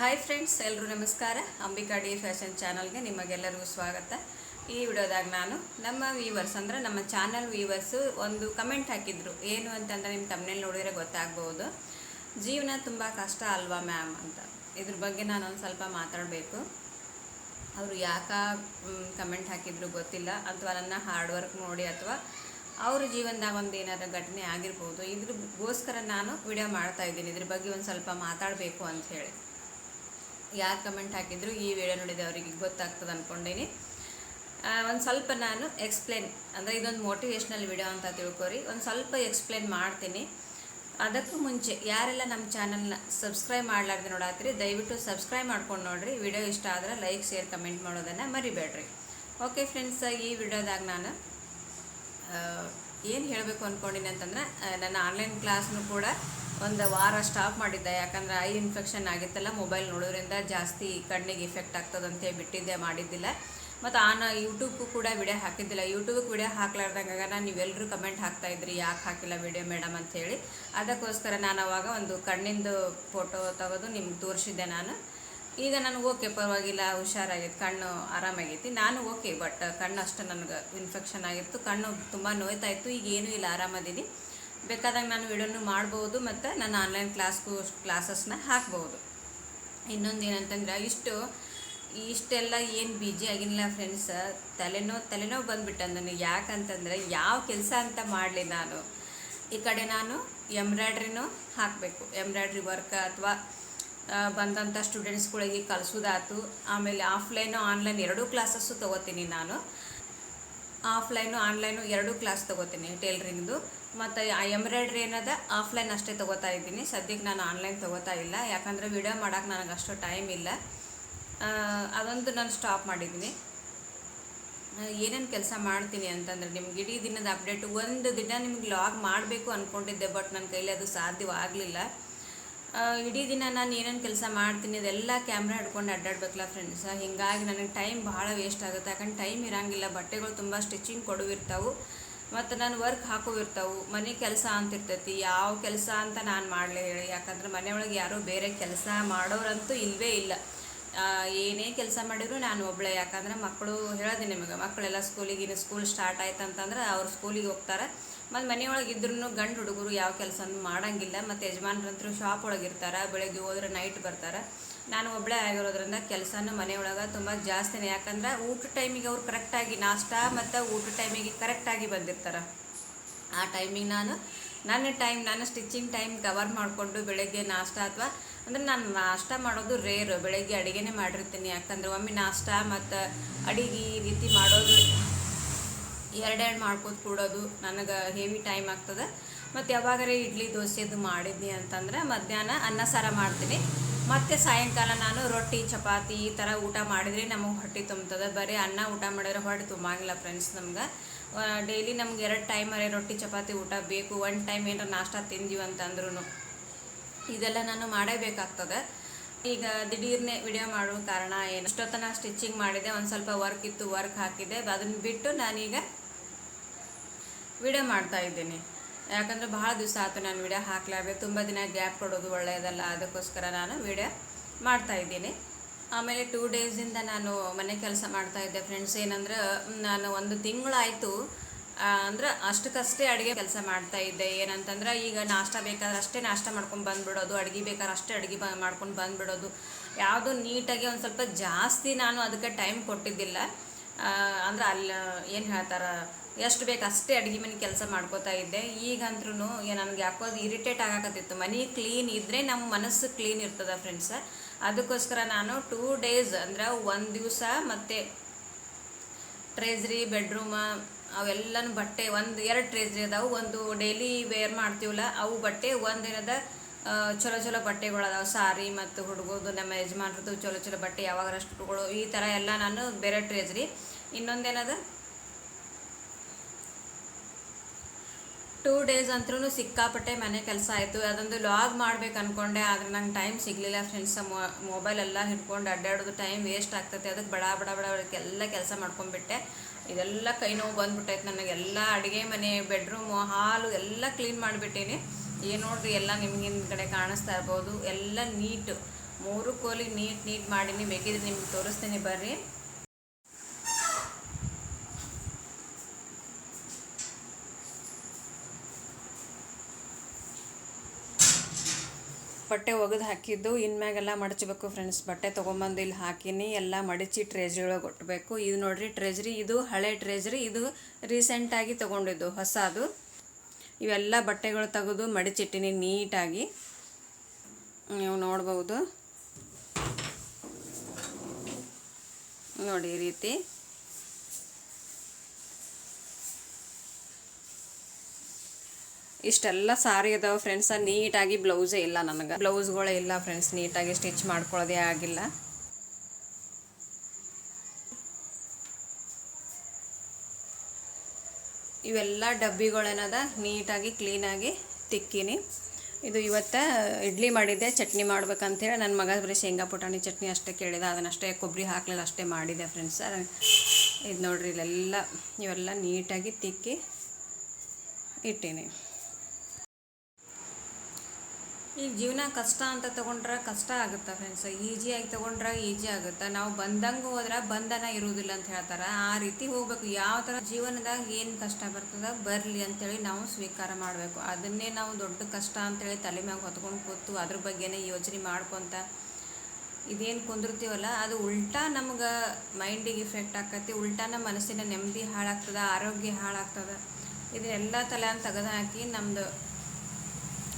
Hi friends ಎಲ್ಲರೂ ನಮಸ್ಕಾರ. Ambika D fashion ಚಾನಲ್ಗೆ ನಿಮಗೆಲ್ಲರಿಗೂ ಸ್ವಾಗತ. ಈ ವಿಡಿಯೋದಾಗ ನಾನು ನಮ್ಮ ವ್ಯೂವರ್ಸ್ ಅಂದರೆ ನಮ್ಮ ಚಾನಲ್ ವ್ಯೂವರ್ಸು ಒಂದು ಕಮೆಂಟ್ ಹಾಕಿದ್ರು. ಏನು ಅಂತಂದರೆ ನಿಮ್ಮ ತಮ್ಮನೇಲಿ ನೋಡಿದರೆ ಗೊತ್ತಾಗ್ಬೋದು. ಜೀವನ ತುಂಬ ಕಷ್ಟ ಅಲ್ವಾ ಮ್ಯಾಮ್ ಅಂತ. ಇದ್ರ ಬಗ್ಗೆ ನಾನು ಒಂದು ಸ್ವಲ್ಪ ಮಾತಾಡಬೇಕು. ಅವರು ಯಾಕ ಕಮೆಂಟ್ ಹಾಕಿದ್ರು ಗೊತ್ತಿಲ್ಲ. ಅಥವಾ ನನ್ನ ಹಾರ್ಡ್ ವರ್ಕ್ ನೋಡಿ ಅಥವಾ ಅವ್ರ ಜೀವನದಾಗ ಒಂದು ಏನಾದ್ರು ಘಟನೆ ಆಗಿರ್ಬೋದು. ಇದ್ರಗೋಸ್ಕರ ನಾನು ವಿಡಿಯೋ ಮಾಡ್ತಾ ಇದ್ದೀನಿ. ಇದ್ರ ಬಗ್ಗೆ ಒಂದು ಸ್ವಲ್ಪ ಮಾತಾಡಬೇಕು ಅಂತ ಹೇಳಿ. ಯಾರು ಕಮೆಂಟ್ ಹಾಕಿದ್ರು ಈ ವಿಡಿಯೋ ನೋಡಿದ ಅವರಿಗೆ ಗೊತ್ತಾಗ್ತದೆ ಅಂದ್ಕೊಂಡೇನಿ ಒಂದು ಸ್ವಲ್ಪ ನಾನು ಎಕ್ಸ್ಪ್ಲೇನ್ ಅಂದರೆ ಇದೊಂದು ಮೋಟಿವೇಶ್ನಲ್ ವಿಡಿಯೋ ಅಂತ ತಿಳ್ಕೊರಿ. ಒಂದು ಸ್ವಲ್ಪ ಎಕ್ಸ್ಪ್ಲೇನ್ ಮಾಡ್ತೀನಿ. ಅದಕ್ಕೂ ಮುಂಚೆ ಯಾರೆಲ್ಲ ನಮ್ಮ ಚಾನಲ್ನ ಸಬ್ಸ್ಕ್ರೈಬ್ ಮಾಡ್ಲಾರ್ದೆ ನೋಡಾತ್ರಿ, ದಯವಿಟ್ಟು ಸಬ್ಸ್ಕ್ರೈಬ್ ಮಾಡ್ಕೊಂಡು ನೋಡಿರಿ. ವಿಡಿಯೋ ಇಷ್ಟ ಆದ್ರೆ ಲೈಕ್ ಶೇರ್ ಕಮೆಂಟ್ ಮಾಡೋದನ್ನು ಮರಿಬೇಡ್ರಿ. ಓಕೆ ಫ್ರೆಂಡ್ಸ್ ಈ ವಿಡಿಯೋದಾಗ ನಾನು ಏನು ಹೇಳಬೇಕು ಅಂದ್ಕೊಂಡಿನಿ ಅಂತಂದ್ರೆ ನನ್ನ ಆನ್ಲೈನ್ ಕ್ಲಾಸ್ನು ಕೂಡ ಒಂದು ವಾರ ಸ್ಟಾಪ್ ಮಾಡಿದ್ದೆ. ಯಾಕಂದ್ರೆ ಐ ಇನ್ಫೆಕ್ಷನ್ ಆಗಿತ್ತಲ್ಲ ಮೊಬೈಲ್ ನೋಡೋದ್ರಿಂದ ಜಾಸ್ತಿ ಕಣ್ಣಿಗೆ ಇಫೆಕ್ಟ್ ಆಗ್ತದಂತೆ ಬಿಟ್ಟಿದ್ದೆ ಮಾಡಿದ್ದಿಲ್ಲ. ಮತ್ತು ಆನ ಯೂಟ್ಯೂಬ್ಗೂ ಕೂಡ ವಿಡಿಯೋ ಹಾಕಿದ್ದಿಲ್ಲ. ಯೂಟ್ಯೂಬ್ಗೆ ವಿಡಿಯೋ ಹಾಕ್ಲಾರ್ದಂಗಾಗ ನೀವೆಲ್ಲರೂ ಕಮೆಂಟ್ ಹಾಕ್ತಾ ಇದ್ರಿ, ಯಾಕೆ ಹಾಕಿಲ್ಲ ವಿಡಿಯೋ ಮೇಡಮ್ ಅಂತೇಳಿ ಅದಕ್ಕೋಸ್ಕರ ನಾನು ಅವಾಗ ಒಂದು ಕಣ್ಣಿಂದು ಫೋಟೋ ತೆಗೆದು ನಿಮ್ಗೆ ತೋರಿಸಿದ್ದೆ ನಾನು. ಈಗ ನನಗೆ ಓಕೆ, ಪರವಾಗಿಲ್ಲ ಹುಷಾರಾಗೈತೆ ಕಣ್ಣು ಆರಾಮಾಗೈತಿ. ನಾನು ಓಕೆ, ಬಟ್ ಕಣ್ಣು ಅಷ್ಟು ನನಗೆ ಇನ್ಫೆಕ್ಷನ್ ಆಗಿತ್ತು. ಕಣ್ಣು ತುಂಬ ನೋಯ್ತಾ ಇತ್ತು. ಈಗ ಏನೂ ಇಲ್ಲ, ಆರಾಮದೀನಿ. ಬೇಕಾದಾಗ ನಾನು ವಿಡಿಯೋನು ಮಾಡ್ಬೋದು ಮತ್ತು ನಾನು ಆನ್ಲೈನ್ ಕ್ಲಾಸ್ಗೂ ಕ್ಲಾಸಸ್ನ ಹಾಕ್ಬೋದು. ಇನ್ನೊಂದು ಏನಂತಂದ್ರೆ, ಇಷ್ಟು, ಇಷ್ಟೆಲ್ಲ ಏನು ಬಿಜಿ ಆಗಿಲ್ಲ ಫ್ರೆಂಡ್ಸ್ ತಲೆನೋ, ತಲೆನೋವು ಬಂದುಬಿಟ್ಟ ನನಗೆ ಯಾಕಂತಂದರೆ, ಯಾವ ಕೆಲಸ ಅಂತ ಮಾಡಲಿ ನಾನು. ಈ ಕಡೆ ನಾನು ಎಂಬ್ರಾಯ್ಡ್ರಿನೂ ಹಾಕಬೇಕು. ಎಂಬ್ರಾಯ್ಡ್ರಿ ವರ್ಕ್ ಅಥವಾ ಬಂದಂಥ ಸ್ಟೂಡೆಂಟ್ಸ್ಗಳಿಗೆ ಕಲಿಸೋದಾತು ಆಮೇಲೆ ಆಫ್ಲೈನು ಆನ್ಲೈನ್ ಎರಡೂ ಕ್ಲಾಸಸ್ಸು ತೊಗೋತೀನಿ ನಾನು. ಆಫ್ಲೈನು ಆನ್ಲೈನು ಎರಡೂ ಕ್ಲಾಸ್ ತೊಗೋತೀನಿ ಟೇಲ್ರಿಂಗ್ದು. ಮತ್ತು ಎಂಬ್ರಾಯ್ಡ್ರಿ ಏನದ ಆಫ್ಲೈನ್ ಅಷ್ಟೇ ತೊಗೋತಾ ಇದ್ದೀನಿ. ಸದ್ಯಕ್ಕೆ ನಾನು ಆನ್ಲೈನ್ ತೊಗೋತಾ ಇಲ್ಲ. ಯಾಕಂದರೆ ವಿಡಿಯೋ ಮಾಡೋಕೆ ನನಗೆ ಅಷ್ಟು ಟೈಮ್ ಇಲ್ಲ. ಅದೊಂದು ನಾನು ಸ್ಟಾಪ್ ಮಾಡಿದ್ದೀನಿ. ಏನೇನು ಕೆಲಸ ಮಾಡ್ತೀನಿ ಅಂತಂದರೆ ನಿಮ್ಗೆ ಇಡೀ ದಿನದ ಅಪ್ಡೇಟ್, ಒಂದು ದಿನ ನಿಮ್ಗೆ ಲಾಗ್ ಮಾಡಬೇಕು ಅಂದ್ಕೊಂಡಿದ್ದೆ ಬಟ್ ನನ್ನ ಕೈಲಿ ಅದು ಸಾಧ್ಯವಾಗಲಿಲ್ಲ. ಇಡೀ ದಿನ ನಾನು ಏನೇನು ಕೆಲಸ ಮಾಡ್ತೀನಿ, ಅದೆಲ್ಲ ಕ್ಯಾಮ್ರಾ ಹಿಡ್ಕೊಂಡು ಅಡ್ಡಾಡ್ಬೇಕಲ್ಲ ಫ್ರೆಂಡ್ಸ್ ಹೀಗಾಗಿ ನನಗೆ ಟೈಮ್ ಭಾಳ ವೇಸ್ಟ್ ಆಗುತ್ತೆ. ಯಾಕಂದ್ರೆ ಟೈಮ್ ಇರಂಗಿಲ್ಲ. ಬಟ್ಟೆಗಳು ತುಂಬ ಸ್ಟಿಚಿಂಗ್ ಕೊಡುವಿರ್ತಾವೆ ಮತ್ತು ನಾನು ವರ್ಕ್ ಹಾಕೋವಿರ್ತಾವು ಮನೆ ಕೆಲಸ ಅಂತ ಇರ್ತೈತಿ. ಯಾವ ಕೆಲಸ ಅಂತ ನಾನು ಮಾಡಲಿ ಹೇಳಿ. ಯಾಕಂದ್ರೆ ಮನೆಯೊಳಗೆ ಯಾರೂ ಬೇರೆ ಕೆಲಸ ಮಾಡೋರಂತೂ ಇಲ್ಲವೇ ಇಲ್ಲ. ಏನೇ ಕೆಲಸ ಮಾಡಿದ್ರು ನಾನು ಒಬ್ಬಳೆ ಯಾಕಂದ್ರೆ ಮಕ್ಕಳು ಹೇಳೋದೆ ನಿಮಗೆ, ಮಕ್ಕಳೆಲ್ಲ ಸ್ಕೂಲಿಗೆ ಸ್ಕೂಲ್ ಸ್ಟಾರ್ಟ್ ಆಯ್ತು ಅಂತಂದ್ರೆ ಅವ್ರು ಸ್ಕೂಲಿಗೆ ಹೋಗ್ತಾರೆ. ಮತ್ತು ಮನೆಯೊಳಗೆ ಇದ್ರೂ ಗಂಡು ಹುಡುಗರು ಯಾವ ಕೆಲಸನೂ ಮಾಡಂಗಿಲ್ಲ, ಮತ್ತು ಯಜಮಾನ್ರಂತರೂ ಶಾಪ್ ಒಳಗೆ ಇರ್ತಾರೆ, ಬೆಳಗ್ಗೆ ಹೋದ್ರೆ ನೈಟ್ ಬರ್ತಾರೆ. ನಾನು ಒಬ್ಬಳೇ ಆಗಿರೋದ್ರಿಂದ ಕೆಲಸನೂ ಮನೆಯೊಳಗೆ ತುಂಬ ಜಾಸ್ತಿನೇ, ಯಾಕಂದ್ರೆ ಊಟ ಟೈಮಿಗೆ ಅವ್ರು ಕರೆಕ್ಟಾಗಿ ನಾಷ್ಟ ಮತ್ತು ಊಟ ಟೈಮಿಗೆ ಕರೆಕ್ಟಾಗಿ ಬಂದಿರ್ತಾರೆ. ಆ ಟೈಮಿಗೆ ನಾನು, ನನ್ನ ಟೈಮ್ ನಾನು ಸ್ಟಿಚಿಂಗ್ ಟೈಮ್ ಕವರ್ ಮಾಡಿಕೊಂಡು ಬೆಳಗ್ಗೆ ನಾಷ್ಟ ಅಥವಾ ಅಂದರೆ ನಾನು ನಾಷ್ಟ ಮಾಡೋದು ರೇರು ಬೆಳಗ್ಗೆ ಅಡುಗೆನೇ ಮಾಡಿರ್ತೀನಿ. ಯಾಕಂದ್ರೆ ಒಮ್ಮೆ ನಾಷ್ಟ ಮತ್ತು ಅಡಿಗೆ ಈ ರೀತಿ ಮಾಡೋದು ಎರಡೆರಡು ಮಾಡ್ಕೊತ ಕೂಡೋದು ನನಗೆ ಹೆವಿ ಟೈಮ್ ಆಗ್ತದೆ. ಮತ್ತು ಯಾವಾಗಾರ ಇಡ್ಲಿ ದೋಸೆದು ಮಾಡಿದ್ನಿ ಅಂತಂದ್ರೆ ಮಧ್ಯಾಹ್ನ ಅನ್ನ ಸಾರ ಮಾಡ್ತೀನಿ. ಮತ್ತು ಸಾಯಂಕಾಲ ನಾನು ರೊಟ್ಟಿ, ಚಪಾತಿ ಈ ಥರ ಊಟ ಮಾಡಿದರೆ ನಮಗೆ ಹೊಟ್ಟೆ ತುಂಬ್ತದೆ. ಬರೀ ಅನ್ನ ಊಟ ಮಾಡಿದ್ರೆ ಹೊಟ್ಟೆ ತುಂಬಂಗಿಲ್ಲ ಫ್ರೆಂಡ್ಸ್ ನಮ್ಗೆ. ಡೈಲಿ ನಮ್ಗೆ ಎರಡು ಟೈಮರೇ ರೊಟ್ಟಿ, ಚಪಾತಿ ಊಟ ಬೇಕು. ಒನ್ ಟೈಮ್ ಏನಾರ ನಾಷ್ಟ ತಿಂದೀವಿ ಅಂತಂದ್ರೂ ಇದೆಲ್ಲ ನಾನು ಮಾಡೇಬೇಕಾಗ್ತದೆ ಈಗ ದಿಢೀರ್ನೆ ವಿಡಿಯೋ ಮಾಡುವ ಕಾರಣ ಏನು? ಅಷ್ಟೊತ್ತನ ಸ್ಟಿಚಿಂಗ್ ಮಾಡಿದೆ. ಒಂದು ಸ್ವಲ್ಪ ವರ್ಕ್ ಇತ್ತು ವರ್ಕ್ ಹಾಕಿದೆ. ಅದನ್ನು ಬಿಟ್ಟು ನಾನೀಗ ವಿಡಿಯೋ ಮಾಡ್ತಾ ಇದ್ದೀನಿ. ಯಾಕಂದರೆ ಭಾಳ ದಿವಸ ಆಯಿತು ನಾನು ವಿಡಿಯೋ ಹಾಕ್ಲಾರ್ದೆ, ತುಂಬ ದಿನ ಗ್ಯಾಪ್ ಕೊಡೋದು ಒಳ್ಳೆಯದಲ್ಲ, ಅದಕ್ಕೋಸ್ಕರ ನಾನು ವಿಡಿಯೋ ಮಾಡ್ತಾ ಇದ್ದೀನಿ. ಆಮೇಲೆ ಟೂ ಡೇಸಿಂದ ನಾನು ಮನೆ ಕೆಲಸ ಮಾಡ್ತಾ ಇದ್ದೆ ಫ್ರೆಂಡ್ಸ್ ಏನಂದ್ರೆ ನಾನು ಒಂದು ತಿಂಗಳಾಯಿತು ಅಂದ್ರೆ ಅಷ್ಟಕ್ಕಷ್ಟೇ ಅಡುಗೆ ಕೆಲಸ ಮಾಡ್ತಾ ಇದ್ದೆ. ಏನಂತಂದ್ರೆ, ಈಗ ನಾಷ್ಟ ಬೇಕಾದ್ರೆ ಅಷ್ಟೇ ನಾಷ್ಟ ಮಾಡ್ಕೊಂಡು ಬಂದುಬಿಡೋದು, ಅಡುಗೆ ಬೇಕಾದ್ರೆ ಅಷ್ಟೇ ಅಡುಗೆ ಬ, ಮಾಡ್ಕೊಂಡು ಬಂದ್ಬಿಡೋದು. ಯಾವುದು ನೀಟಾಗಿ ಒಂದು ಸ್ವಲ್ಪ ಜಾಸ್ತಿ ನಾನು ಅದಕ್ಕೆ ಟೈಮ್ ಕೊಟ್ಟಿದ್ದಿಲ್ಲ. ಅಂದ್ರೆ ಅಲ್ಲಿ ಏನು ಹೇಳ್ತಾರ, ಎಷ್ಟು ಬೇಕು ಅಷ್ಟೇ ಅಡುಗೆ ಮನೆ ಕೆಲಸ ಮಾಡ್ಕೋತಾ ಇದ್ದೆ. ಈಗಂದ್ರೂ ನನಗೆ ಯಾಕೋ ಇರಿಟೇಟ್ ಆಗಾಕತ್ತಿತ್ತು. ಮನೆ ಕ್ಲೀನ್ ಇದ್ದರೆ ನಮ್ಮ ಮನಸ್ಸು ಕ್ಲೀನ್ ಇರ್ತದೆ ಫ್ರೆಂಡ್ಸ್. ಅದಕ್ಕೋಸ್ಕರ ನಾನು ಟೂ ಡೇಸ್ ಅಂದ್ರೆ ಒಂದು ದಿವಸ ಮತ್ತು ಟ್ರೇಜ್ರಿ ಬೆಡ್ರೂಮ ಅವೆಲ್ಲನೂ ಬಟ್ಟೆ ಒಂದು, ಎರಡು ಟ್ರೇಜ್ರಿ ಅದಾವು. ಒಂದು ಡೈಲಿ ವೇರ್ ಮಾಡ್ತೀವಲ್ಲ, ಅವು ಬಟ್ಟೆ ಒಂದೇನದ ಚಲೋ ಚಲೋ ಬಟ್ಟೆಗಳು ಅದಾವೆ, ಸಾರಿ ಮತ್ತು ಹುಡುಗದು ನಮ್ಮ ಯಜಮಾನ್ರದ್ದು ಚಲೋ ಚಲೋ ಬಟ್ಟೆ ಯಾವಾಗರಷ್ಟುಗಳು ಈ ಥರ ಎಲ್ಲ ನಾನು ಬೇರೆ ಟ್ರೇಜ್ರಿ ಇನ್ನೊಂದೇನದ? ಟೂ ಡೇಸ್ ಅಂತೂ ಸಿಕ್ಕಾಪಟ್ಟೆ ಮನೆ ಕೆಲಸ ಆಯಿತು. ಅದೊಂದು ಲಾಗ್ ಮಾಡ್ಬೇಕು ಅನ್ಕೊಂಡೆ, ಆದ್ರೆ ನಂಗೆ ಟೈಮ್ ಸಿಗಲಿಲ್ಲ ಫ್ರೆಂಡ್ಸ್ ಮೊಬೈಲ್ ಎಲ್ಲ ಹಿಡ್ಕೊಂಡು ಅಡ್ಡಾಡೋದು ಟೈಮ್ ವೇಸ್ಟ್ ಆಗ್ತೈತೆ. ಅದಕ್ಕೆ ಬಡ ಬಡ ಬಡ ಎಲ್ಲ ಕೆಲಸ ಮಾಡ್ಕೊಂಡ್ಬಿಟ್ಟೆ ಇದೆಲ್ಲ ಕೈ ನೋವು ಬಂದ್ಬಿಟ್ಟೈತೆ ನನಗೆಲ್ಲ ಅಡುಗೆ ಮನೆ ಬೆಡ್ರೂಮು ಹಾಲು ಎಲ್ಲ ಕ್ಲೀನ್ ಮಾಡಿಬಿಟ್ಟೀನಿ. ಏನು ನೋಡ್ರಿ, ಎಲ್ಲ ನಿಮ್ಗೆ ಕಡೆ ಕಾಣಿಸ್ತಾ ಇರ್ಬೋದು. ಎಲ್ಲ ನೀಟ್. ಮೂರು ಕೋಲಿ ನೀಟ್ ನೀಟ್ ಮಾಡೀನಿ. ಬೇಕಿದ್ರೆ ನಿಮ್ಗೆ ತೋರಿಸ್ತೀನಿ ಬರ್ರಿ. ಬಟ್ಟೆ ಒಗೆದು ಹಾಕಿದ್ದು. ಇನ್ಮ್ಯಾಗೆಲ್ಲ ಮಡಚಬೇಕು ಫ್ರೆಂಡ್ಸ್. ಬಟ್ಟೆ ತೊಗೊಂಬಂದು ಇಲ್ಲಿ ಹಾಕಿನಿ. ಎಲ್ಲ ಮಡಚಿ ಟ್ರೇಜ್ರಿ ಒಳಗೆ ಕೊಟ್ಟಬೇಕು ಇದು ನೋಡಿರಿ ಟ್ರೇಜ್ರಿ ಇದು ಹಳೆ ಟ್ರೇಜ್ರಿ ಇದು ರೀಸೆಂಟಾಗಿ ತೊಗೊಂಡಿದ್ದು ಹೊಸದು. ಇವೆಲ್ಲ ಬಟ್ಟೆಗಳು ತೆಗೆದು ಮಡಿಚಿಟ್ಟಿನಿ ನೀಟಾಗಿ ನೀವು ನೋಡ್ಬೋದು. ನೋಡಿ ಈ ರೀತಿ. ಇಷ್ಟೆಲ್ಲ ಸಾರಿ ಅದಾವ ಫ್ರೆಂಡ್ಸ ನೀಟಾಗಿ ಬ್ಲೌಸೇ ಇಲ್ಲ ನನಗೆ. ಬ್ಲೌಸ್ಗಳೇ ಇಲ್ಲ ಫ್ರೆಂಡ್ಸ್ ನೀಟಾಗಿ ಸ್ಟಿಚ್ ಮಾಡ್ಕೊಳ್ಳೋದೇ ಆಗಿಲ್ಲ. ಇವೆಲ್ಲ ಡಬ್ಬಿಗಳೇನದ? ನೀಟಾಗಿ, ಕ್ಲೀನಾಗಿ ತಿಕ್ಕಿನಿ. ಇದು ಇವತ್ತು ಇಡ್ಲಿ ಮಾಡಿದ್ದೆ, ಚಟ್ನಿ ಮಾಡ್ಬೇಕಂತೇಳಿ. ನನ್ನ ಮಗ ಬರೀ ಶೇಂಗಾ ಪುಟಾಣಿ ಚಟ್ನಿ ಅಷ್ಟೇ ಕೇಳಿದ. ಅದನ್ನಷ್ಟೇ ಕೊಬ್ಬರಿ ಹಾಕಲಿಲ್ಲ, ಅಷ್ಟೇ ಮಾಡಿದೆ ಫ್ರೆಂಡ್ಸ್ ಇದು ನೋಡ್ರಿ, ಇಲ್ಲೆಲ್ಲ, ಇವೆಲ್ಲ ನೀಟಾಗಿ ತಿಕ್ಕಿ ಇಟ್ಟೀನಿ. ಈಗ ಜೀವನ ಕಷ್ಟ ಅಂತ ತಗೊಂಡ್ರೆ ಕಷ್ಟ ಆಗುತ್ತೆ ಫ್ರೆಂಡ್ಸ್ ಈಜಿಯಾಗಿ ತಗೊಂಡ್ರೆ ಈಜಿ ಆಗುತ್ತೆ. ನಾವು ಬಂದಂಗೆ ಹೋದ್ರೆ ಬಂಧನ ಇರುವುದಿಲ್ಲ ಅಂತ ಹೇಳ್ತಾರೆ. ಆ ರೀತಿ ಹೋಗ್ಬೇಕು. ಯಾವ ಥರ ಜೀವನದಾಗ ಏನು ಕಷ್ಟ ಬರ್ತದ ಬರಲಿ ಅಂತೇಳಿ ನಾವು ಸ್ವೀಕಾರ ಮಾಡಬೇಕು. ಅದನ್ನೇ ನಾವು ದೊಡ್ಡ ಕಷ್ಟ ಅಂತೇಳಿ ತಲೆ ಮ್ಯಾಗ ಹೊತ್ಕೊಂಡು ಕೂತು ಅದ್ರ ಬಗ್ಗೆನೇ ಯೋಚನೆ ಮಾಡ್ಕೊತ ಇದೇನು ಕುಂದಿರ್ತೀವಲ್ಲ ಅದು ಉಲ್ಟಾ ನಮ್ಗೆ ಮೈಂಡಿಗೆ ಇಫೆಕ್ಟ್ ಆಕತಿ. ಉಲ್ಟಾ ನಮ್ಮ ಮನಸ್ಸಿನ ನೆಮ್ಮದಿ ಹಾಳಾಗ್ತದೆ, ಆರೋಗ್ಯ ಹಾಳಾಗ್ತದೆ. ಇದೆಲ್ಲ ತಲೆ ಅಂತ ತೆಗೆದು ಹಾಕಿ ನಮ್ಮದು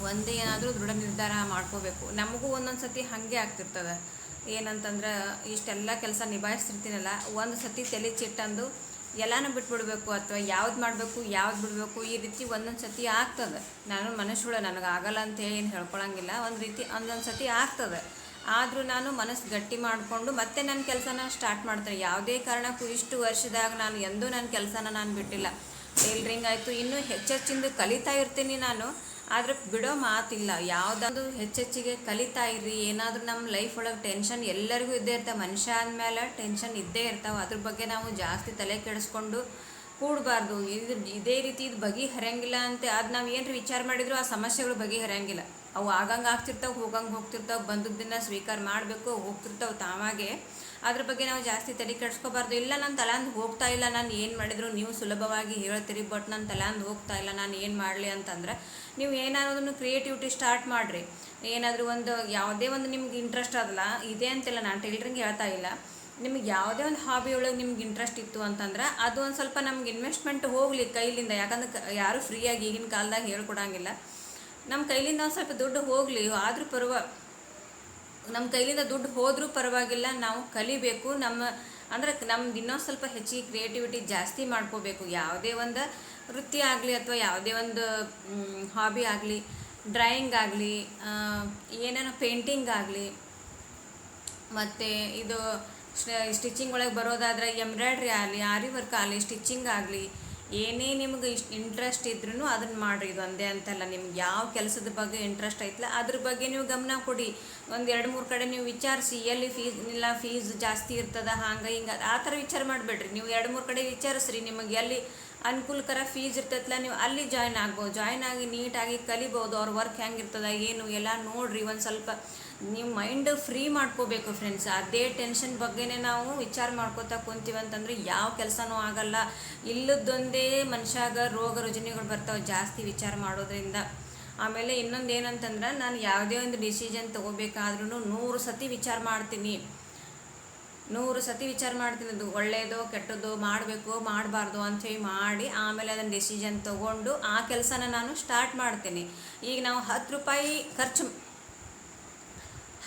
ಒಂದೇ ಏನಾದರೂ ದೃಢ ನಿರ್ಧಾರ ಮಾಡ್ಕೋಬೇಕು. ನಮಗೂ ಒಂದೊಂದು ಸತಿ ಹಾಗೆ ಆಗ್ತಿರ್ತದೆ. ಏನಂತಂದ್ರೆ, ಇಷ್ಟೆಲ್ಲ ಕೆಲಸ ನಿಭಾಯಿಸ್ತಿರ್ತೀನಲ್ಲ ಒಂದು ಸತಿ ತಲೆ ಚಿಟ್ಟಂದು ಎಲ್ಲನೂ ಬಿಟ್ಬಿಡ್ಬೇಕು ಅಥವಾ ಯಾವ್ದು ಮಾಡಬೇಕು, ಯಾವ್ದು ಬಿಡಬೇಕು, ಈ ರೀತಿ ಒಂದೊಂದು ಸತಿ ಆಗ್ತದೆ. ನಾನು ಮನುಷ್ಯಳು, ನನಗೆ ಆಗಲ್ಲ ಅಂತ ಏನು ಹೇಳ್ಕೊಳಂಗಿಲ್ಲ. ಒಂದು ರೀತಿ ಒಂದೊಂದು ಸತಿ ಆಗ್ತದೆ. ಆದರೂ ನಾನು ಮನಸ್ಸು ಗಟ್ಟಿ ಮಾಡಿಕೊಂಡು ಮತ್ತೆ ನನ್ನ ಕೆಲಸನ ಸ್ಟಾರ್ಟ್ ಮಾಡ್ತೇನೆ. ಯಾವುದೇ ಕಾರಣಕ್ಕೂ ಇಷ್ಟು ವರ್ಷದಾಗ ನಾನು ಎಂದೂ ನನ್ನ ಕೆಲಸನ ನಾನು ಬಿಟ್ಟಿಲ್ಲ. ಟೈಲ್ರಿಂಗ್ ಆಯಿತು, ಇನ್ನೂ ಹೆಚ್ಚೆಚ್ಚಿಂದು ಕಲಿತಾ ಇರ್ತೀನಿ ನಾನು. ಆದರೆ ಬಿಡೋ ಮಾತಿಲ್ಲ. ಯಾವುದಾದ್ರು ಹೆಚ್ಚೆಚ್ಚಿಗೆ ಕಲಿತಾ ಇರ್ರಿ. ಏನಾದರೂ ನಮ್ಮ ಲೈಫ್ ಒಳಗೆ ಟೆನ್ಷನ್ ಎಲ್ಲರಿಗೂ ಇದ್ದೇ ಇರ್ತವೆ. ಮನುಷ್ಯ ಅಂದಮೇಲೆ ಟೆನ್ಷನ್ ಇದ್ದೇ ಇರ್ತಾವೆ. ಅದ್ರ ಬಗ್ಗೆ ನಾವು ಜಾಸ್ತಿ ತಲೆ ಕೆಡಿಸ್ಕೊಂಡು ಕೂಡಬಾರ್ದು. ಇದು ಇದೇ ರೀತಿ ಇದು ಬಗೆಹರಿಯಂಗಿಲ್ಲ ಅಂತ. ಅದು ನಾವು ಏನು ವಿಚಾರ ಮಾಡಿದ್ರು ಆ ಸಮಸ್ಯೆಗಳು ಬಗೆಹರಿಯಂಗಿಲ್ಲ. ಅವು ಆಗಂಗೆ ಆಗ್ತಿರ್ತಾವೆ, ಹೋಗಂಗೆ ಹೋಗ್ತಿರ್ತಾವೆ. ಬಂದದ್ದನ್ನು ಸ್ವೀಕಾರ ಮಾಡಬೇಕು, ಹೋಗ್ತಿರ್ತಾವೆ ತಾವಾಗೆ. ಅದ್ರ ಬಗ್ಗೆ ನಾವು ಜಾಸ್ತಿ ತಲೆ ಕೆಡ್ಸ್ಕೋಬಾರ್ದು. ಇಲ್ಲ, ನಾನು ತಲಾಂದು ಹೋಗ್ತಾ ಇಲ್ಲ. ನಾನು ಏನು ಮಾಡಿದ್ರು ನೀವು ಸುಲಭವಾಗಿ ಹೇಳ್ತೀರಿ, ಬಟ್ ನಾನು ತಲಾಂದು ಹೋಗ್ತಾ ಇಲ್ಲ. ನಾನು ಏನು ಮಾಡಲಿ ಅಂತಂದ್ರೆ ನೀವು ಏನಾದ್ರು ಕ್ರಿಯೇಟಿವಿಟಿ ಸ್ಟಾರ್ಟ್ ಮಾಡಿರಿ. ಏನಾದರೂ ಒಂದು, ಯಾವುದೇ ಒಂದು ನಿಮ್ಗೆ ಇಂಟ್ರೆಸ್ಟ್ ಅದಲ್ಲ ಇದೆ ಅಂತಿಲ್ಲ ನಾನು ಟೈಲರಿಂಗ್ ಹೇಳ್ತಾ ಇಲ್ಲ. ನಿಮ್ಗೆ ಯಾವುದೇ ಒಂದು ಹಾಬಿ ಒಳಗೆ ನಿಮ್ಗೆ ಇಂಟ್ರೆಸ್ಟ್ ಇತ್ತು ಅಂತಂದ್ರೆ ಅದು ಒಂದು ಸ್ವಲ್ಪ ನಮ್ಗೆ ಇನ್ವೆಸ್ಟ್ಮೆಂಟ್ ಹೋಗಲಿ ಕೈಲಿಂದ. ಯಾಕಂದ್ರೆ ಯಾರು ಫ್ರೀಯಾಗಿ ಈಗಿನ ಕಾಲದಾಗ ಹೇಳ್ಕೊಡಂಗಿಲ್ಲ. ನಮ್ಮ ಕೈಲಿಂದ ಒಂದು ಸ್ವಲ್ಪ ದುಡ್ಡು ಹೋಗಲಿ, ಆದರೂ ಪರ್ವ ನಮ್ಮ ಕೈಲಿಂದ ದುಡ್ಡು ಹೋದರೂ ಪರವಾಗಿಲ್ಲ, ನಾವು ಕಲಿಬೇಕು. ನಮ್ಮ, ಅಂದ್ರೆ ನಮ್ದು ಇನ್ನೊಂದು ಸ್ವಲ್ಪ ಹೆಚ್ಚಿಗೆ ಕ್ರಿಯೇಟಿವಿಟಿ ಜಾಸ್ತಿ ಮಾಡ್ಕೋಬೇಕು. ಯಾವುದೇ ಒಂದು ವೃತ್ತಿ ಆಗಲಿ ಅಥವಾ ಯಾವುದೇ ಒಂದು ಹಾಬಿ ಆಗಲಿ ಡ್ರಾಯಿಂಗ್ ಆಗಲಿ ಏನೇನೋ ಪೇಂಟಿಂಗ್ ಆಗಲಿ, ಮತ್ತು ಇದು ಸ್ಟಿಚಿಂಗ್ ಒಳಗೆ ಬರೋದಾದ್ರೆ ಎಂಬ್ರಾಯ್ಡ್ರಿ ಆಗಲಿ, ಆರಿ ವರ್ಕ್ ಆಗಲಿ ಸ್ಟಿಚಿಂಗ್ ಆಗಲಿ ಏನೇ ನಿಮ್ಗೆ ಇಷ್ಟು ಇಂಟ್ರೆಸ್ಟ್ ಇದ್ರೂ ಅದನ್ನು ಮಾಡಿರಿ, ಇದು ಒಂದೇ ಅಂತಲ್ಲ. ನಿಮ್ಗೆ ಯಾವ ಕೆಲಸದ ಬಗ್ಗೆ ಇಂಟ್ರೆಸ್ಟ್ ಐತಲ್ಲ ಅದ್ರ ಬಗ್ಗೆ ನೀವು ಗಮನ ಕೊಡಿ. ಒಂದು ಎರಡು ಮೂರು ಕಡೆ ನೀವು ವಿಚಾರಿಸಿ, ಎಲ್ಲಿ ಫೀಸ್ ಇಲ್ಲ ಫೀಸ್ ಜಾಸ್ತಿ ಇರ್ತದ, ಹಂಗೆ ಹಿಂಗೆ ಆ ಥರ ವಿಚಾರ ಮಾಡಬೇಡ್ರಿ. ನೀವು ಎರಡು ಮೂರು ಕಡೆ ವಿಚಾರಿಸ್ರಿ, ನಿಮಗೆ ಎಲ್ಲಿ ಅನುಕೂಲಕರ ಫೀಸ್ ಇರ್ತೈತಲ್ಲ, ನೀವು ಅಲ್ಲಿ ಜಾಯ್ನ್ ಆಗ್ಬೋದು. ಜಾಯ್ನ್ ಆಗಿ ನೀಟಾಗಿ ಕಲಿಬೋದು, ಅವ್ರ ವರ್ಕ್ ಹೆಂಗಿರ್ತದ, ಏನು, ಎಲ್ಲ ನೋಡ್ರಿ. ಒಂದು ಸ್ವಲ್ಪ ನಿಮ್ಮ ಮೈಂಡ್ ಫ್ರೀ ಮಾಡ್ಕೋಬೇಕು ಫ್ರೆಂಡ್ಸ್ ಅದೇ ಟೆನ್ಷನ್ ಬಗ್ಗೆನೇ ನಾವು ವಿಚಾರ ಮಾಡ್ಕೋತಾ ಕುಂತೀವಿ ಅಂತಂದ್ರೆ ಯಾವ ಕೆಲಸನೂ ಆಗಲ್ಲ. ಇಲ್ಲದೊಂದೇ ಮನುಷ್ಯಾಗ ರೋಗ ರುಜಿನಿಗಳು ಬರ್ತಾವೆ, ಜಾಸ್ತಿ ವಿಚಾರ ಮಾಡೋದ್ರಿಂದ. ಆಮೇಲೆ ಇನ್ನೊಂದು ಏನಂತಂದ್ರೆ ನಾನು ಯಾವುದೇ ಒಂದು ಡಿಸಿಷನ್ ತೊಗೋಬೇಕಾದ್ರೂ ನೂರು ಸತಿ ವಿಚಾರ ಮಾಡ್ತೀನಿ. ನೂರು ಸತಿ ವಿಚಾರ ಮಾಡ್ತೀನಿ, ಅದು ಒಳ್ಳೆಯದು ಕೆಟ್ಟದ್ದು, ಮಾಡಬೇಕು, ಮಾಡಬಾರ್ದು ಅಂಥೇಳಿ ಮಾಡಿ ಆಮೇಲೆ ಅದನ್ನು ಡಿಸಿಷನ್ ತೊಗೊಂಡು ಆ ಕೆಲಸನ ನಾನು ಸ್ಟಾರ್ಟ್ ಮಾಡ್ತೀನಿ. ಈಗ ನಾವು ಹತ್ತು ರೂಪಾಯಿ ಖರ್ಚು,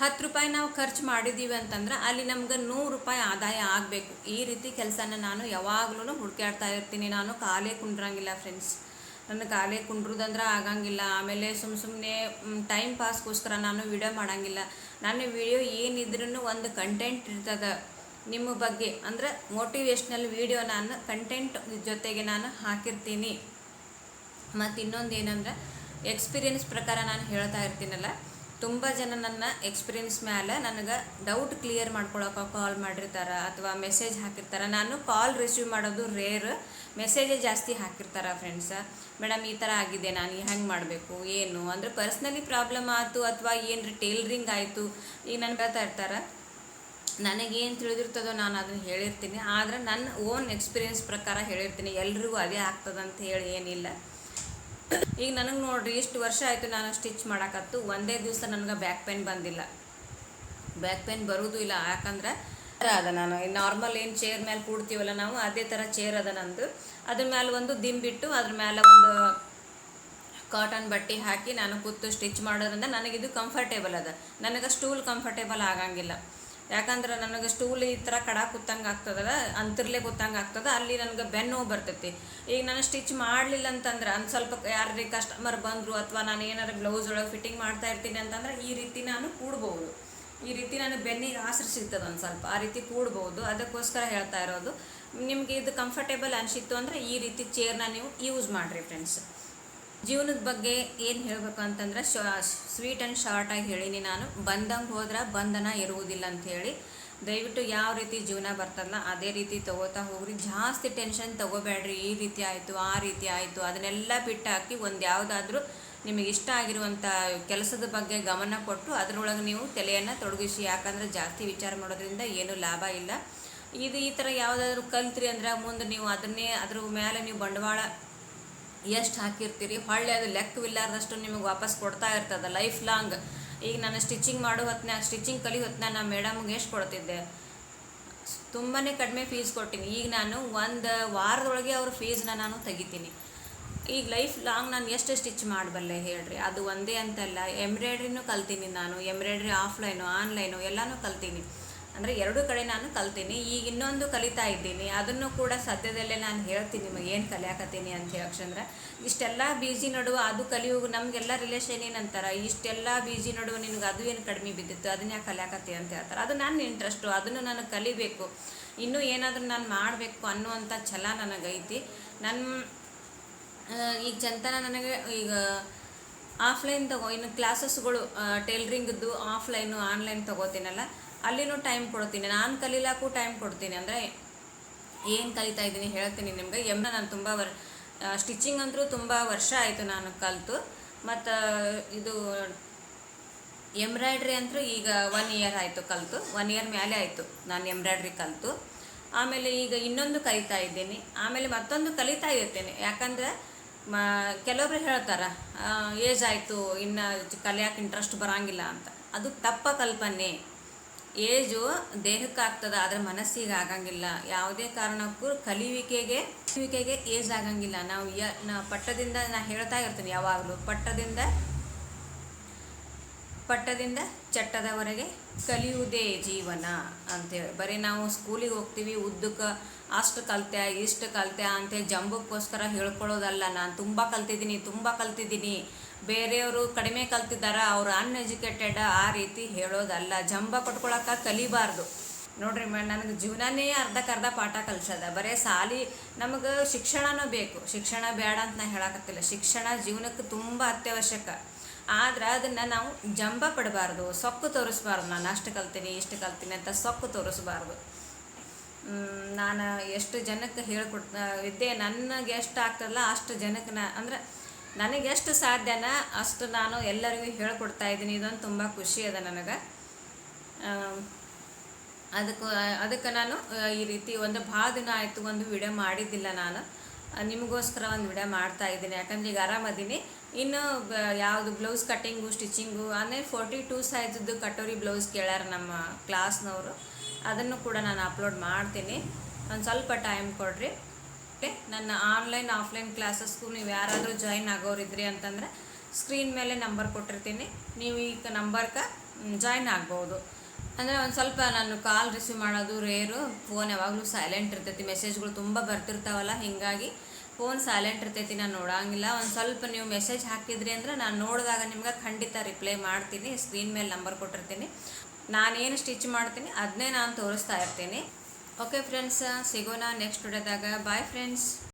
ಹತ್ತು ರೂಪಾಯಿ ನಾವು ಖರ್ಚು ಮಾಡಿದ್ದೀವಿ ಅಂತಂದ್ರೆ ಅಲ್ಲಿ ನಮ್ಗೆ ನೂರು ರೂಪಾಯಿ ಆದಾಯ ಆಗಬೇಕು. ಈ ರೀತಿ ಕೆಲಸನ ನಾನು ಯಾವಾಗಲೂ ಹುಡುಕಾಡ್ತಾ ಇರ್ತೀನಿ. ನಾನು ಕಾಲೇ ಕುಂಡ್ರಂಗಿಲ್ಲ ಫ್ರೆಂಡ್ಸ್ ನನ್ನ ಕಾಲೇ ಕುಂಡ್ರದಂದ್ರೆ ಆಗಂಗಿಲ್ಲ. ಆಮೇಲೆ ಸುಮ್ಮ ಸುಮ್ಮನೆ ಟೈಮ್ ಪಾಸ್ಗೋಸ್ಕರ ನಾನು ವಿಡಿಯೋ ಮಾಡೋಂಗಿಲ್ಲ. ನನ್ನ ವಿಡಿಯೋ ಏನಿದ್ರೂ ಒಂದು ಕಂಟೆಂಟ್ ಇರ್ತದೆ. ನಿಮ್ಮ ಬಗ್ಗೆ, ಅಂದರೆ ಮೋಟಿವೇಶ್ನಲ್ ವಿಡಿಯೋ ನಾನು ಕಂಟೆಂಟ್ ಜೊತೆಗೆ ನಾನು ಹಾಕಿರ್ತೀನಿ. ಮತ್ತು ಇನ್ನೊಂದು ಏನಂದ್ರೆ ಎಕ್ಸ್ಪೀರಿಯನ್ಸ್ ಪ್ರಕಾರ ನಾನು ಹೇಳ್ತಾ ಇರ್ತೀನಲ್ಲ, ತುಂಬ ಜನ ನನ್ನ ಎಕ್ಸ್ಪೀರಿಯನ್ಸ್ ಮೇಲೆ ನನಗೆ ಡೌಟ್ ಕ್ಲಿಯರ್ ಮಾಡ್ಕೊಳಕ್ಕೆ ಕಾಲ್ ಮಾಡಿರ್ತಾರೆ ಅಥವಾ ಮೆಸೇಜ್ ಹಾಕಿರ್ತಾರೆ. ನಾನು ಕಾಲ್ ರಿಸೀವ್ ಮಾಡೋದು ರೇರ್ ಮೆಸೇಜೇ ಜಾಸ್ತಿ ಹಾಕಿರ್ತಾರೆ ಫ್ರೆಂಡ್ಸ್ ಮೇಡಮ್ ಈ ಥರ ಆಗಿದೆ, ನಾನು ಹೆಂಗೆ ಮಾಡಬೇಕು, ಏನು? ಅಂದರೆ ಪರ್ಸ್ನಲಿ ಪ್ರಾಬ್ಲಮ್ ಆಯಿತು ಅಥವಾ ಏನು ಟೇಲರಿಂಗ್ ಆಯಿತು, ಈಗ ನಾನು ಹೇಳ್ತಾ ಇರ್ತಾರೆ. ನನಗೇನು ತಿಳಿದಿರ್ತದೋ ನಾನು ಅದನ್ನು ಹೇಳಿರ್ತೀನಿ. ಆದರೆ ನನ್ನ ಓನ್ ಎಕ್ಸ್ಪೀರಿಯನ್ಸ್ ಪ್ರಕಾರ ಹೇಳಿರ್ತೀನಿ. ಎಲ್ರಿಗೂ ಅದೇ ಆಗ್ತದಂತ ಹೇಳಿ ಏನಿಲ್ಲ. ಈಗ ನನಗೆ ನೋಡ್ರಿ, ಇಷ್ಟು ವರ್ಷ ಆಯಿತು ನಾನು ಸ್ಟಿಚ್ ಮಾಡೋಕತ್ತು. ಒಂದೇ ದಿವಸ ನನಗೆ ಬ್ಯಾಕ್ ಪೇನ್ ಬಂದಿಲ್ಲ. ಬ್ಯಾಕ್ ಪೇನ್ ಬರೋದು ಇಲ್ಲ. ಯಾಕಂದ್ರೆ ಅದ ನಾನು ನಾರ್ಮಲ್ ಏನು ಚೇರ್ ಮೇಲೆ ಕೂಡ್ತೀವಲ್ಲ ನಾವು, ಅದೇ ಥರ ಚೇರ್ ಅದ ನಂದು. ಅದ್ರ ಮೇಲೆ ಒಂದು ದಿಂಬಿಟ್ಟು ಅದ್ರ ಮೇಲೆ ಒಂದು ಕಾಟನ್ ಬಟ್ಟೆ ಹಾಕಿ ನಾನು ಕೂತು ಸ್ಟಿಚ್ ಮಾಡೋದ್ರಿಂದ ನನಗಿದು ಕಂಫರ್ಟೇಬಲ್ ಅದ. ನನಗೆ ಸ್ಟೂಲ್ ಕಂಫರ್ಟೇಬಲ್ ಆಗಂಗಿಲ್ಲ. ಯಾಕಂದ್ರೆ ನನಗೆ ಸ್ಟೂಲ್ ಈ ಥರ ಕಡ ಕೂತಂಗೆ ಆಗ್ತದಲ್ಲ, ಅಂತರ್ಲೆ ಕೂತಂಗೆ ಆಗ್ತದೆ, ಅಲ್ಲಿ ನನಗೆ ಬೆನ್ನು ಬರ್ತೈತಿ. ಈಗ ನಾನು ಸ್ಟಿಚ್ ಮಾಡಲಿಲ್ಲ ಅಂತಂದ್ರೆ ಒಂದು ಸ್ವಲ್ಪ ಯಾರಿಗೆ ಕಸ್ಟಮರ್ ಬಂದರು ಅಥವಾ ನಾನು ಏನಾರು ಬ್ಲೌಸ್ ಒಳಗೆ ಫಿಟ್ಟಿಂಗ್ ಮಾಡ್ತಾ ಇರ್ತೀನಿ ಅಂತಂದ್ರೆ, ಈ ರೀತಿ ನಾನು ಕೂಡ್ಬೋದು. ಈ ರೀತಿ ನಾನು ಬೆನ್ನಿಗೆ ಆಸರು ಸಿಗ್ತದೆ ಒಂದು ಸ್ವಲ್ಪ, ಆ ರೀತಿ ಕೂಡ್ಬೋದು. ಅದಕ್ಕೋಸ್ಕರ ಹೇಳ್ತಾ ಇರೋದು, ನಿಮಗೆ ಇದು ಕಂಫರ್ಟೇಬಲ್ ಅನಿಸಿತ್ತು ಅಂದರೆ ಈ ರೀತಿ ಚೇರ್ನ ನೀವು ಯೂಸ್ ಮಾಡಿರಿ ಫ್ರೆಂಡ್ಸ್ ಜೀವನದ ಬಗ್ಗೆ ಏನು ಹೇಳಬೇಕು ಅಂತಂದ್ರೆ ಸ್ವೀಟ್ ಆ್ಯಂಡ್ ಶಾರ್ಟಾಗಿ ಹೇಳೀನಿ ನಾನು. ಬಂದಂಗೆ ಹೋದ್ರೆ ಬಂಧನ ಇರುವುದಿಲ್ಲ ಅಂತ ಹೇಳಿ. ದಯವಿಟ್ಟು ಯಾವ ರೀತಿ ಜೀವನ ಬರ್ತದಲ್ಲ ಅದೇ ರೀತಿ ತಗೋತಾ ಹೋಗ್ರಿ. ಜಾಸ್ತಿ ಟೆನ್ಷನ್ ತಗೋಬೇಡ್ರಿ. ಈ ರೀತಿ ಆಯಿತು, ಆ ರೀತಿ ಆಯಿತು, ಅದನ್ನೆಲ್ಲ ಬಿಟ್ಟು ಹಾಕಿ ಒಂದು ಯಾವುದಾದ್ರೂ ನಿಮಗೆ ಇಷ್ಟ ಆಗಿರುವಂಥ ಕೆಲಸದ ಬಗ್ಗೆ ಗಮನ ಕೊಟ್ಟು ಅದರೊಳಗೆ ನೀವು ತಲೆಯನ್ನು ತೊಡಗಿಸಿ. ಯಾಕಂದರೆ ಜಾಸ್ತಿ ವಿಚಾರ ಮಾಡೋದ್ರಿಂದ ಏನೂ ಲಾಭ ಇಲ್ಲ. ಇದು ಈ ಥರ ಯಾವುದಾದ್ರೂ ಕಲ್ತ್ರಿ ಅಂದ್ರೆ ಮುಂದೆ ನೀವು ಅದನ್ನೇ, ಅದ್ರ ಮೇಲೆ ನೀವು ಬಂಡವಾಳ ಎಷ್ಟು ಹಾಕಿರ್ತೀರಿ? ಹೊಳ್ಳೆ ಅದು ಲೆಕ್ಕವಿಲ್ಲಾರ್ದಷ್ಟು ನಿಮಗೆ ವಾಪಸ್ ಕೊಡ್ತಾ ಇರ್ತದೆ ಲೈಫ್ ಲಾಂಗ್ ಈಗ ನಾನು ಸ್ಟಿಚಿಂಗ್ ಮಾಡೋ ಹೊತ್ತಿನ ಸ್ಟಿಚಿಂಗ್ ಕಲಿ ಹೊತ್ತಿನ ನಾನು ಮೇಡಮ್ಗೆ ಎಷ್ಟು ಕೊಡ್ತಿದ್ದೆ? ತುಂಬಾ ಕಡಿಮೆ ಫೀಸ್ ಕೊಟ್ಟಿನಿ ಈಗ ನಾನು ಒಂದು ವಾರದೊಳಗೆ ಅವ್ರ ಫೀಸ್ನ ನಾನು ತೆಗಿತೀನಿ. ಈಗ ಲೈಫ್ ಲಾಂಗ್ ನಾನು ಎಷ್ಟು ಸ್ಟಿಚ್ ಮಾಡಬಲ್ಲೆ ಹೇಳ್ರಿ? ಅದು ಒಂದೇ ಅಂತಲ್ಲ ಎಂಬ್ರಾಯ್ಡ್ರಿನೂ ಕಲ್ತೀನಿ ನಾನು. ಎಂಬ್ರಾಯ್ಡ್ರಿ ಆಫ್ಲೈನು ಆನ್ಲೈನು ಎಲ್ಲನೂ ಕಲ್ತೀನಿ. ಅಂದರೆ ಎರಡು ಕಡೆ ನಾನು ಕಲ್ತೀನಿ, ಈಗ ಇನ್ನೊಂದು ಕಲಿತಾ ಇದ್ದೀನಿ, ಅದನ್ನು ಕೂಡ ಸದ್ಯದಲ್ಲೇ ನಾನು ಹೇಳ್ತೀನಿ ನಿಮಗೆ ಏನು ಕಲಿಯಾಕತ್ತೀನಿ ಅಂತ ಹೇಳಕ್ಷಂದ್ರೆ ಇಷ್ಟೆಲ್ಲ ಬೀಜಿ ನಡುವೆ ಅದು ಕಲಿಯುವ ನಮಗೆಲ್ಲ ರಿಲೇಷನ್ ಏನಂತಾರೆ? ಇಷ್ಟೆಲ್ಲ ಬೀಜಿ ನಡುವೆ ನಿನಗೆ ಅದು ಏನು ಕಡಿಮೆ ಬಿದ್ದಿತ್ತು? ಅದನ್ನ ಯಾಕೆ ಕಲಿಯಾಕತ್ತಿ ಅಂತ ಹೇಳ್ತಾರೆ. ಅದು ನನ್ನ ಇಂಟ್ರೆಸ್ಟು ಅದನ್ನು ನಾನು ಕಲಿಬೇಕು. ಇನ್ನೂ ಏನಾದರೂ ನಾನು ಮಾಡಬೇಕು ಅನ್ನುವಂಥ ಛಲ ನನಗೈತಿ. ನನ್ನ ಈಗ ಜನತನ ನನಗೆ ಈಗ ಆಫ್ಲೈನ್ ತಗೋ, ಇನ್ನು ಕ್ಲಾಸಸ್ಗಳು ಟೇಲ್ರಿಂಗ್ದು ಆಫ್ಲೈನು ಆನ್ಲೈನ್ ತಗೋತೀನಲ್ಲ. ಅಲ್ಲಿನೂ ಟೈಮ್ ಕೊಡ್ತೀನಿ. ನಾನು ಕಲೀಲಾಕು ಟೈಮ್ ಕೊಡ್ತೀನಿ. ಅಂದರೆ ಏನು ಕಲಿತಾ ಇದ್ದೀನಿ ಹೇಳ್ತೀನಿ ನಿಮಗೆ. ಎಮ್ನ ನಾನು ತುಂಬ ವರ್ ಸ್ಟಿಚಿಂಗ್ ಅಂತೂ ತುಂಬ ವರ್ಷ ಆಯಿತು ನಾನು ಕಲಿತು. ಮತ್ತು, ಇದು ಎಂಬ್ರಾಯ್ಡ್ರಿ ಅಂತೂ ಈಗ ಒನ್ ಇಯರ್ ಆಯಿತು ಕಲಿತು. ಒನ್ ಇಯರ್ ಮೇಲೆ ಆಯಿತು ನಾನು ಎಂಬ್ರಾಯ್ಡ್ರಿ ಕಲಿತು. ಆಮೇಲೆ ಈಗ ಇನ್ನೊಂದು ಕಲಿತಾ ಇದ್ದೀನಿ. ಆಮೇಲೆ ಮತ್ತೊಂದು ಕಲಿತಾ ಇರ್ತೇನೆ. ಯಾಕಂದರೆ, ಮ, ಕೆಲವೊಬ್ರು ಹೇಳ್ತಾರೆ ಏಜ್ ಆಯಿತು, ಇನ್ನು ಕಲಿಯೋಕೆ ಇಂಟ್ರೆಸ್ಟ್ ಬರೋಂಗಿಲ್ಲ ಅಂತ. ಅದು ತಪ್ಪ ಕಲ್ಪನೆ. ಏಜು ದೇಹಕ್ಕೆ ಆಗ್ತದೆ ಆದರೆ ಮನಸ್ಸಿಗೆ ಆಗಂಗಿಲ್ಲ. ಯಾವುದೇ ಕಾರಣಕ್ಕೂ ಕಲಿಯುವಿಕೆಗೆ ಕಲಿವಿಕೆಗೆ ಏಜ್ ಆಗಂಗಿಲ್ಲ. ನಾವು ಯ, ನಾ ಪಟ್ಟದಿಂದ ನಾ ಹೇಳ್ತಾ ಇರ್ತೀನಿ ಯಾವಾಗಲೂ. ಪಟ್ಟದಿಂದ ಪಟ್ಟದಿಂದ ಚಟ್ಟದವರೆಗೆ ಕಲಿಯುವುದೇ ಜೀವನ ಅಂತೇಳಿ ಬರೀ ನಾವು ಸ್ಕೂಲಿಗೆ ಹೋಗ್ತೀವಿ, ಉದ್ದಕ್ಕೆ ಅಷ್ಟು ಕಲಿತೆ ಇಷ್ಟು ಕಲಿತೆ ಅಂತೇಳಿ ಜಂಬಕ್ಕೋಸ್ಕರ ಹೇಳ್ಕೊಳ್ಳೋದಲ್ಲ. ನಾನು ತುಂಬ ಕಲ್ತಿದ್ದೀನಿ ತುಂಬ ಕಲ್ತಿದ್ದೀನಿ. ಬೇರೆಯವರು ಕಡಿಮೆ ಕಲ್ತಿದ್ದಾರೆ, ಅವರು ಅನ್ಎಜುಕೇಟೆಡ್ ಆ ರೀತಿ ಹೇಳೋದಲ್ಲ. ಜಂಬ ಕೊಟ್ಕೊಳಕ್ಕೆ ಕಲಿಬಾರ್ದು. ನೋಡ್ರಿ ನನಗೆ ಜೀವನನೇ ಅರ್ಧಕ್ಕರ್ಧ ಪಾಠ ಕಲಿಸದ. ಬರೀ ಸಾಲಿ ನಮಗೆ ಶಿಕ್ಷಣನೂ ಬೇಕು. ಶಿಕ್ಷಣ ಬೇಡ ಅಂತ ನಾ ಹೇಳಕತ್ತಿಲ್ಲ. ಶಿಕ್ಷಣ ಜೀವನಕ್ಕೆ ತುಂಬ ಅತ್ಯವಶ್ಯಕ. ಆದ್ರೆ ಅದನ್ನು ನಾವು ಜಂಬ ಪಡಬಾರ್ದು. ಸೊಕ್ಕು ತೋರಿಸ್ಬಾರ್ದು. ನಾನು ಅಷ್ಟು ಕಲ್ತೀನಿ, ಇಷ್ಟು ಕಲ್ತೀನಿ ಅಂತ ಸೊಕ್ಕು ತೋರಿಸ್ಬಾರ್ದು. ನಾನು ಎಷ್ಟು ಜನಕ್ಕೆ ಹೇಳ್ಕೊಟ್ ವಿದ್ಯೆ ನನಗೆ ಎಷ್ಟು ಆಗ್ತದಲ್ಲ ಅಷ್ಟು ಜನಕ್ಕೆ ನಾ, ಅಂದ್ರೆ ನನಗೆ ಎಷ್ಟು ಸಾಧ್ಯನ ಅಷ್ಟು ನಾನು ಎಲ್ಲರಿಗೂ ಹೇಳ್ಕೊಡ್ತಾ ಇದ್ದೀನಿ. ಇದೊಂದು ತುಂಬ ಖುಷಿ ಅದ ನನಗೆ. ಅದಕ್ಕೆ ಅದಕ್ಕೆ ನಾನು ಈ ರೀತಿ ಒಂದು ಭಾಳ ದಿನ ಆಯಿತು ಒಂದು ವಿಡಿಯೋ ಮಾಡಿದ್ದಿಲ್ಲ ನಾನು. ನಿಮಗೋಸ್ಕರ ಒಂದು ವಿಡಿಯೋ ಮಾಡ್ತಾ ಇದ್ದೀನಿ. ಯಾಕಂದ್ರೆ ಈಗ ಆರಾಮದೀನಿ ಇನ್ನು ಯಾವುದು ಬ್ಲೌಸ್ ಕಟ್ಟಿಂಗು, ಸ್ಟಿಚಿಂಗು ಅಂದರೆ ಫೋರ್ಟಿ ಟೂ ಸೈಜದ್ದು ಕಟೋರಿ ಬ್ಲೌಸ್ ಕೇಳ್ಯಾರ ನಮ್ಮ ಕ್ಲಾಸ್ನವರು. ಅದನ್ನು ಕೂಡ ನಾನು ಅಪ್ಲೋಡ್ ಮಾಡ್ತೀನಿ. ಒಂದು ಸ್ವಲ್ಪ ಟೈಮ್ ಕೊಡ್ರಿ. ನನ್ನ ಆನ್ಲೈನ್ ಆಫ್ಲೈನ್ ಕ್ಲಾಸಸ್ಗೂ ನೀವು ಯಾರಾದರೂ ಜಾಯಿನ್ ಆಗೋರಿದ್ರಿ ಅಂತಂದರೆ ಸ್ಕ್ರೀನ್ ಮೇಲೆ ನಂಬರ್ ಕೊಟ್ಟಿರ್ತೀನಿ. ನೀವು ಈಗ ನಂಬರ್ಗೆ ಜಾಯಿನ್ ಆಗ್ಬೋದು. ಅಂದರೆ ಒಂದು ಸ್ವಲ್ಪ ನಾನು ಕಾಲ್ ರಿಸೀವ್ ಮಾಡೋದು ರೇರು ಫೋನ್ ಯಾವಾಗಲೂ ಸೈಲೆಂಟ್ ಇರ್ತೈತಿ. ಮೆಸೇಜ್ಗಳು ತುಂಬ ಬರ್ತಿರ್ತಾವಲ್ಲ, ಹೀಗಾಗಿ ಫೋನ್ ಸೈಲೆಂಟ್ ಇರ್ತೈತಿ, ನಾನು ನೋಡೋಂಗಿಲ್ಲ. ಒಂದು ಸ್ವಲ್ಪ ನೀವು ಮೆಸೇಜ್ ಹಾಕಿದ್ರಿ ಅಂದ್ರೆ ನಾನು ನೋಡಿದಾಗ ನಿಮ್ಗೆ ಖಂಡಿತ ರಿಪ್ಲೈ ಮಾಡ್ತೀನಿ. ಸ್ಕ್ರೀನ್ ಮೇಲೆ ನಂಬರ್ ಕೊಟ್ಟಿರ್ತೀನಿ. ನಾನೇನು ಸ್ಟಿಚ್ ಮಾಡ್ತೀನಿ ಅದನ್ನೇ ನಾನು ತೋರಿಸ್ತಾ ಇರ್ತೀನಿ. ಓಕೆ ಫ್ರೆಂಡ್ಸ್ ಸಿಗೋಣ ನೆಕ್ಸ್ಟ್ ವಿಡಿಯೋದಾಗ ಬಾಯ್ ಫ್ರೆಂಡ್ಸ್